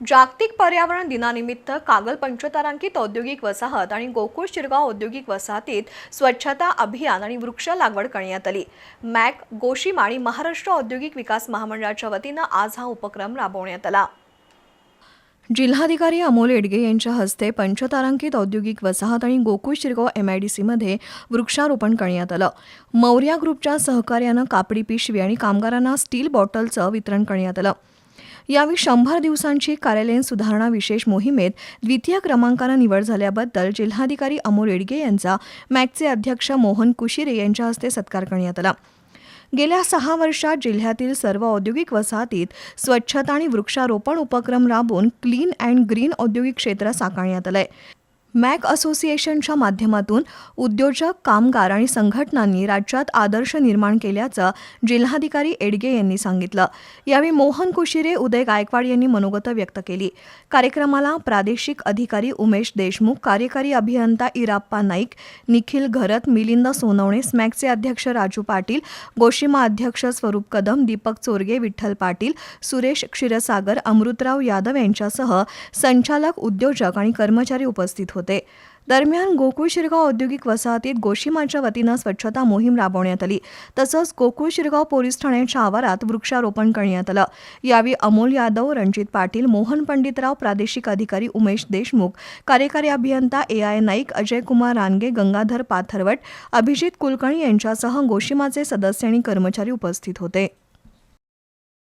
जागतिक पर्यावरण दिनानिमित्त कागल पंचतारांकित औद्योगिक वसाहत आणि गोकुळ शिरगाव औद्योगिक वसाहतीत स्वच्छता अभियान आणि वृक्ष लागवड करण्यात आली. मॅक गोशीम आणि महाराष्ट्र औद्योगिक विकास महामंडळाच्या वतीनं आज हा उपक्रम राबवण्यात आला. जिल्हाधिकारी अमोल एडगे यांच्या हस्ते पंचतारांकित औद्योगिक वसाहत आणि Gokul Shirgaon M I D सीमध्ये वृक्षारोपण करण्यात आलं. मौर्या ग्रुपच्या सहकार्यानं कापडी पिशवी आणि कामगारांना स्टील बॉटलचं वितरण करण्यात आलं. यावेळी शंभर दिवसांची कार्यालयीन सुधारणा विशेष मोहिमेत द्वितीय क्रमांकानं निवड झाल्याबद्दल जिल्हाधिकारी अमोल येडगे यांचा मॅकचे अध्यक्ष मोहन कुशिरे यांच्या हस्ते सत्कार करण्यात आला. गेल्या सहा वर्षात जिल्ह्यातील सर्व औद्योगिक वसाहतीत स्वच्छता आणि वृक्षारोपण उपक्रम राबवून क्लीन अँड ग्रीन औद्योगिक क्षेत्र साकारण्यात आलंय. मॅक असोसिएशनच्या माध्यमातून उद्योजक कामगार आणि संघटनांनी राज्यात आदर्श निर्माण केल्याचं जिल्हाधिकारी एडगे यांनी सांगितलं. यावेळी मोहन कुशिरे उदय गायकवाड यांनी मनोगत व्यक्त केली. कार्यक्रमाला प्रादेशिक अधिकारी उमेश देशमुख कार्यकारी अभियंता इराप्पा नाईक निखिल घरत मिलिंद सोनवणे स्मॅकचे अध्यक्ष राजू पाटील गोशिमा अध्यक्ष स्वरूप कदम दीपक चोरगे विठ्ठल पाटील सुरेश क्षीरसागर अमृतराव यादव यांच्यासह संचालक उद्योजक आणि कर्मचारी उपस्थित होते. होते. दरम्यान गोकुळ शिरगाव औद्योगिक वसाहतीत गोशिमाच्या वतीनं स्वच्छता मोहीम राबवण्यात आली. तसंच गोकुळ शिरगाव पोलीस ठाण्याच्या आवारात वृक्षारोपण करण्यात आलं. यावेळी अमोल यादव रणजित पाटील मोहन पंडितराव प्रादेशिक अधिकारी उमेश देशमुख कार्यकारी अभियंता ए आय नाईक अजय कुमार रानगे गंगाधर पाथरवट अभिजित कुलकर्णी यांच्यासह गोशिमाचे सदस्य आणि कर्मचारी उपस्थित होते.